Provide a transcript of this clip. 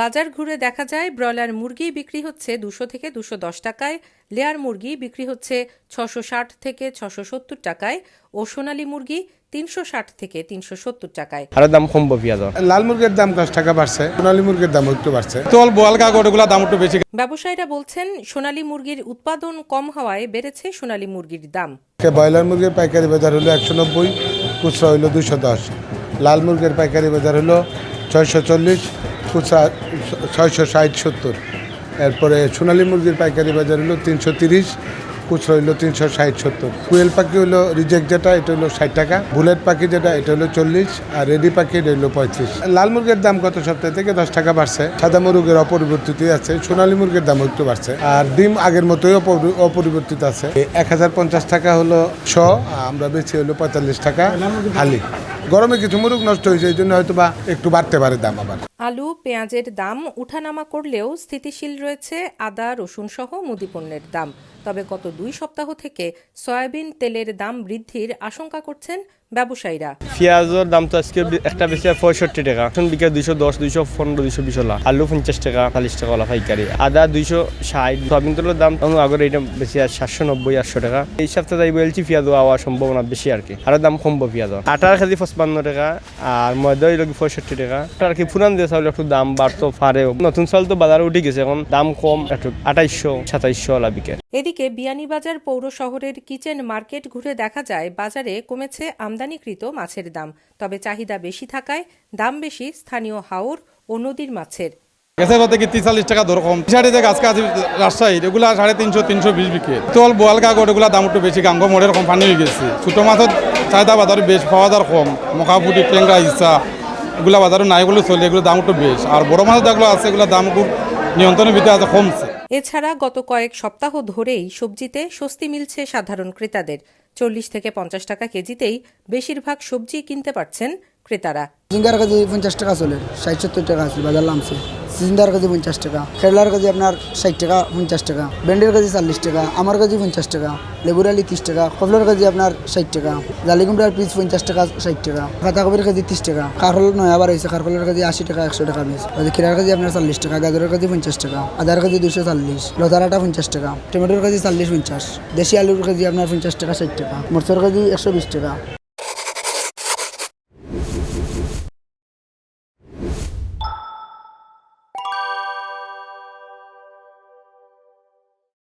বাজার ঘুরে দেখা যায় ব্রয়লার মুরগি বিক্রি হচ্ছে দুশো থেকে দুশো দশ টাকায় লেয়ার মুরগি বিক্রি হচ্ছে ছশো ষাট থেকে ছশো সত্তর টাকায় ও সোনালী মুরগি তিনশো ষাট থেকে তিনশো সত্তর টাকায়। আরও দাম কমবো পেঁয়াজের লাল মুরগির দাম দশ টাকা বাড়ছে সোনালী মুরগির দাম একটু বাড়ছে। তোল বোয়াল কাগজ এগুলো দাম একটু বেশি। ব্যবসায়ীরা বলছেন সোনালী মুরগির উৎপাদন কম হওয়ায় বেড়েছে সোনালী মুরগির দাম। ব্রয়লার মুরগির পাইকারি বাজার হলো একশো নব্বই খুচরা হইল দুশো দশ। লাল মুরগির পাইকারি বাজার হলো ছয়শো চল্লিশ খুচরা ছয়শো ষাট সত্তর। এরপরে সোনালী মুরগির পাইকারি বাজার হলো তিনশো তিরিশ, খুচরা হইল তিনশো ষাট সত্তর। কুয়েল পাখি হলো রিজেক্ট যেটা, এটা হলো ষাট টাকা। বুলেট পাখি যেটা, এটা হলো চল্লিশ, আর রেডি পাখি এটা হলো পঁয়ত্রিশ। লাল মুরগির দাম গত সপ্তাহ থেকে দশ টাকা বাড়ছে। সাদা মুরগের অপরিবর্তিত আছে, সোনালী মুরগির দাম একটু বাড়ছে। আর ডিম আগের মতোই অপরি- অপরিবর্তিত আছে। এক হাজার পঞ্চাশ টাকা হলো শ আমরা বেশি হলো পঁয়তাল্লিশ টাকা হালি। গরমে কিছু মুরগ নষ্ট হয়েছে, এই জন্য হয়তো বা একটু বাড়তে পারে দাম আবার। আলু, পেঁয়াজের দাম উঠানামা করলেও স্থিতিশীল রয়েছে আদা, রসুন সহ মুদিপণ্যের দাম। তবে গত দুই সপ্তাহ থেকে সয়াবিন তেলের দাম বৃদ্ধির আশঙ্কা করছেন ব্যবসায়ীরা। পেঁয়াজের দাম তো আজকে একটা বেশি পঁয়ষট্টি টাকা। এখন বিকে দুইশো দশ, দুইশো পনেরো, দুইশো বিশ হলা। আলু পঞ্চাশ টাকা, চাল্লিশ টাকা হলা পাইকারি। আদা দুইশো ষাট। সয়াবিন তেলের দাম এখন আগের এটা বেশি আর সাতশো নব্বই, আটশো টাকা। এই সপ্তাহে তাই বলছি পেঁয়াজ হওয়ার সম্ভাবনা বেশি আর কি। আরও দাম কমবো পেঁয়াজ আটার কেজি পঁচপান্ন টাকা, আর ময়দা হইল পঁয়ষট্টি টাকা। আর কি পুরান দিয়ে চাউল একটু দাম বাড়তো পারে নতুন চাউল তো বাজারে উঠে গেছে এখন দাম কম একটু আঠাইশশো সাতাইশশো হলা বিকে। এদিকে বিয়ানীবাজার পৌর শহরের কিচেন মার্কেট ঘুরে দেখা যায় বাজারে কমেছে আমদানিকৃত মাছের দাম। তবে চাহিদা বেশি থাকায় দাম বেশি স্থানীয় হাওর ও নদীর মাছের। গেছে কত কি তিরিশ টাকা দর কম। সাড়ে যে গাছ কাজ রাজশাহী এগুলা সাড়ে তিনশো তিনশো বিশ বিক্রি তোল বোয়াল কাগজ এগুলা দাম একটু বেশি গাঙ্গ মোড়ের কোম্পানি হয়ে গেছে। ছোটো মাছের চাহিদা বাজারে বেশ পাওয়া যার কম। মকাপুটি টেঙ্গা ইচ্ছা এগুলা বাজারে নাই বলে চলে এগুলো দাম একটু বেশ। আর বড় মাছ যেগুলো আছে এগুলো দাম খুব নিয়ন্ত্রণের ভিতরে আছে, কমছে। এছাড়া গত কয়েক সপ্তাহ ধরেই সবজিতে স্বস্তি মিলছে সাধারণ ক্রেতাদের। চল্লিশ থেকে পঞ্চাশ টাকা কেজিতেই বেশিরভাগ সবজি কিনতে পারছেন ক্রেতারা। ঝিঙ্গার কেজি পঞ্চাশ টাকা চলে, ষাট সত্তর টাকা আছে, বাজার নামছে। সিজিন্দার কেজি পঞ্চাশ টাকা, কেরলার কেজি আপনার ষাট টাকা, পঞ্চাশ টাকা, ভেন্ডির কেজি চল্লিশ টাকা, আমার কেজি পঞ্চাশ টাকা, লেবুর আলি তিরিশ টাকা, কফলের কেজি আপনার ষাট টাকা জালি কুমড়ার পিস পঞ্চাশ টাকা, ষাট টাকা পাতাকপির কেজি তিরিশ টাকা কারফল নয় আবার হয়েছে কারফলের কেজি আশি টাকা, একশো টাকা পিস খিরার কেজি আপনার চল্লিশ টাকা, গাজরের কেজি পঞ্চাশ টাকা, আদার কেজি দুশো চল্লিশ লতারাটা পঞ্চাশ টাকা, টমেটোর কেজি চল্লিশ পঞ্চাশ, দেশি আলুর কেজি আপনার পঞ্চাশ টাকা, ষাট টাকা, মরচর কেজি একশো বিশ টাকা।